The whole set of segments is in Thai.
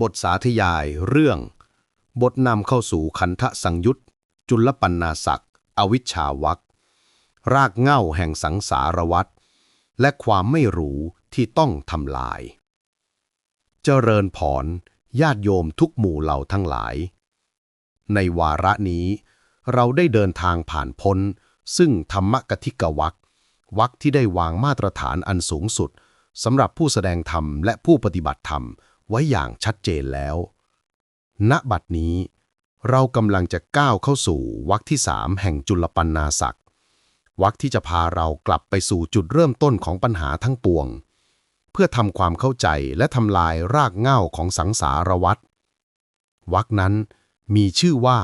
บทสาธยายเรื่อง บทนำเข้าสู่คันทะสังยุตจุลปันนาศักอวิชชาวักรากเง้าแห่งสังสารวัฏและความไม่รู้ที่ต้องทำลาย เจริญพรญาติโยมทุกหมู่เหล่าทั้งหลาย ในวาระนี้ เราได้เดินทางผ่านพ้น ซึ่งธรรมกติกวักวักที่ได้วางมาตรฐานอันสูงสุดสำหรับผู้แสดงธรรมและผู้ปฏิบัติธรรม ไว้อย่างชัดเจนแล้ว ณ บัดนี้ เรากำลังจะก้าวเข้าสู่วรรคที่สามแห่งจุลปันนาศักวรรคที่จะพาเรากลับไปสู่จุดเริ่มต้นของปัญหาทั้งปวง เพื่อทำความเข้าใจและทำลายรากเหง้าของสังสารวัฏวรรคนั้นมีชื่อว่า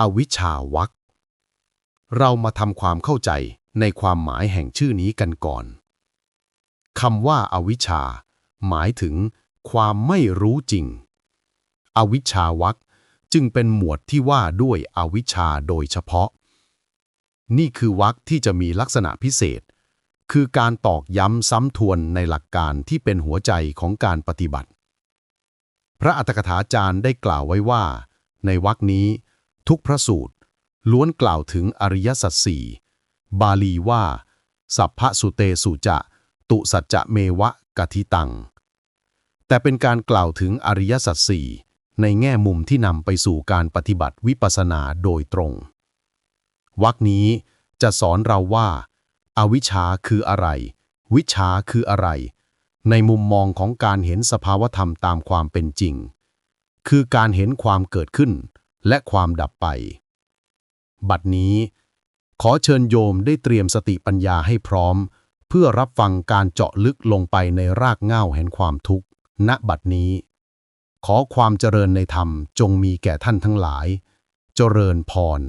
อวิชชาวรรคเรามาทำความเข้าใจในความหมายแห่งชื่อนี้กันก่อนคำว่าอาวิชชา หมายถึง ความไม่รู้จริง อวิชชาวักจึงเป็นหมวดที่ว่าด้วยอวิชชาโดยเฉพาะ นี่คือวักที่จะมีลักษณะพิเศษ คือการตอกย้ำซ้ำทวนในหลักการที่เป็นหัวใจของการปฏิบัติ พระอัตถกถาจารย์ได้กล่าวไว้ว่า ในวักนี้ ทุกพระสูตร ล้วนกล่าวถึงอริยสัจสี่บาลีว่า สัพพสุเตสุจะ ตุสัจจะเมวะกะทิตัง แต่เป็นการกล่าวถึงอริยสัจสี่ในแง่มุมที่นำไปสู่การปฏิบัติวิปัสสนาโดยตรงวรรคนี้จะสอนเราว่าอาวิชชาคืออะไร วิชาคืออะไร ในมุมมองของการเห็นสภาวธรรมตามความเป็นจริง คือการเห็นความเกิดขึ้นและความดับไป บัดนี้ ขอเชิญโยมได้เตรียมสติปัญญาให้พร้อม เพื่อรับฟังการเจาะลึกลงไปในรากเหง้าแห่งความทุกข์ ณบัดนี้ ขอความเจริญในธรรมจงมีแก่ท่านทั้งหลาย เจริญพร